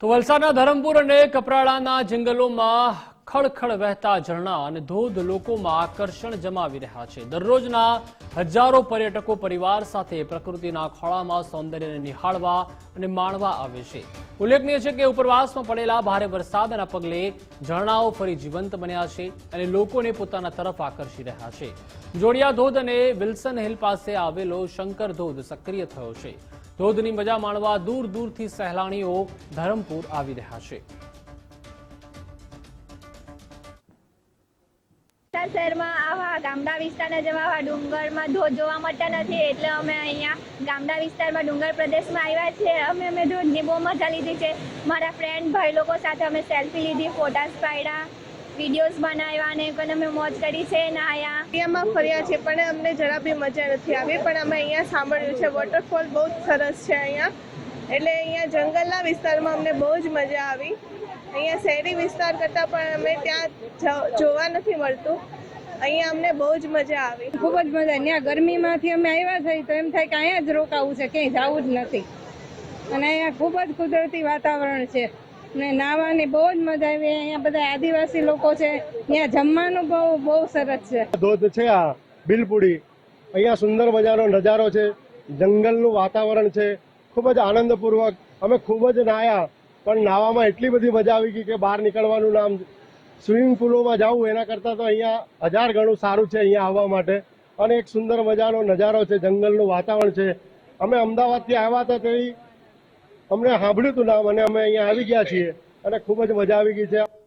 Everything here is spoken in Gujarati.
તો વલસાડના ધરમપુર અને કપરાડાના જંગલોમાં ખળખળ વહેતા ઝરણા અને ધોધ લોકોમાં આકર્ષણ જમાવી રહ્યા છે. દરરોજના હજારો પર્યટકો પરિવાર સાથે પ્રકૃતિના ખોળામાં સૌંદર્યને નિહાળવા અને માણવા આવે છે. ઉલ્લેખનીય છે કે ઉપરવાસમાં પડેલા ભારે વરસાદના પગલે ઝરણાઓ ફરી જીવંત બન્યા છે અને લોકોને પોતાના તરફ આકર્ષી રહ્યા છે. જોડિયા ધોધ અને વિલ્સન હિલ પાસે આવેલો શંકર ધોધ સક્રિય થયો છે. ધોધની મજા માણવા દૂર દૂરથી સહેલાણીઓ ધરમપુર આવી રહ્યા છે. વલસાડ શહેરમાં આવા ગામડા વિસ્તારના જેવા આવા ડુંગરમાં ધોધ જોવા મળતા નથી. એટલે અમે અહીંયા ગામડા વિસ્તારમાં, ડુંગર પ્રદેશમાં આવ્યા છે અમે અમે ધોધની બહુ મજા લીધી છે. મારા ફ્રેન્ડ ભાઈ લોકો સાથે અમે સેલ્ફી લીધી ફોટાસ પાડ્યા વિડીયોઝ બનાવ્યા અને પણ અમે મોજ કરી છે નાયા અહીંયામાં ફર્યા છે, પણ અમને જરા બી મજા નથી આવી. પણ અમે અહીંયા સાંભળ્યું છે વોટરફોલ બહુ જ સરસ છે અહીંયા. એટલે અહીંયા જંગલના વિસ્તારમાં અમને બહુ જ મજા આવી. અહીંયા શહેરી વિસ્તાર કરતાં પણ અમે ત્યાં જ- જોવા નથી મળતું. અહીંયા અમને બહુ જ મજા આવી. ખૂબ જ મજા ત્યાં ગરમીમાંથી અમે આવ્યા થઈ તો એમ થાય કે અહીંયા જ રોકાવું છે ક્યાંય જવું જ નથી. અને અહીંયા ખૂબ જ કુદરતી વાતાવરણ છે. ને નાહવાની બહુ જ મજા આવી. અહીંયા બધા આદિવાસી લોકો છે. ત્યાં જમવાનું બહુ બહુ સરસ છે. ધોધ છે આ બિલપુડી. અહીંયા સુંદર મજાનો નજારો છે. જંગલનું વાતાવરણ છે. ખૂબ જ આનંદપૂર્વક અમે ખૂબ જ નાહ્યા. પણ નાવામાં એટલી બધી મજા આવી ગઈ કે બહાર નીકળવાનું નામ સ્વિમિંગ પુલોમાં જવું એના કરતાં તો અહીંયા હજાર ગણું સારું છે અહીંયા આવવા માટે. અને એક સુંદર મજાનો નજારો છે, જંગલનું વાતાવરણ છે. અમે અમદાવાદથી આવ્યા હતા તે અમને સાંભળ્યું હતું નામ અને અમે અહીંયા આવી ગયા છીએ અને ખૂબ જ મજા આવી ગઈ છે.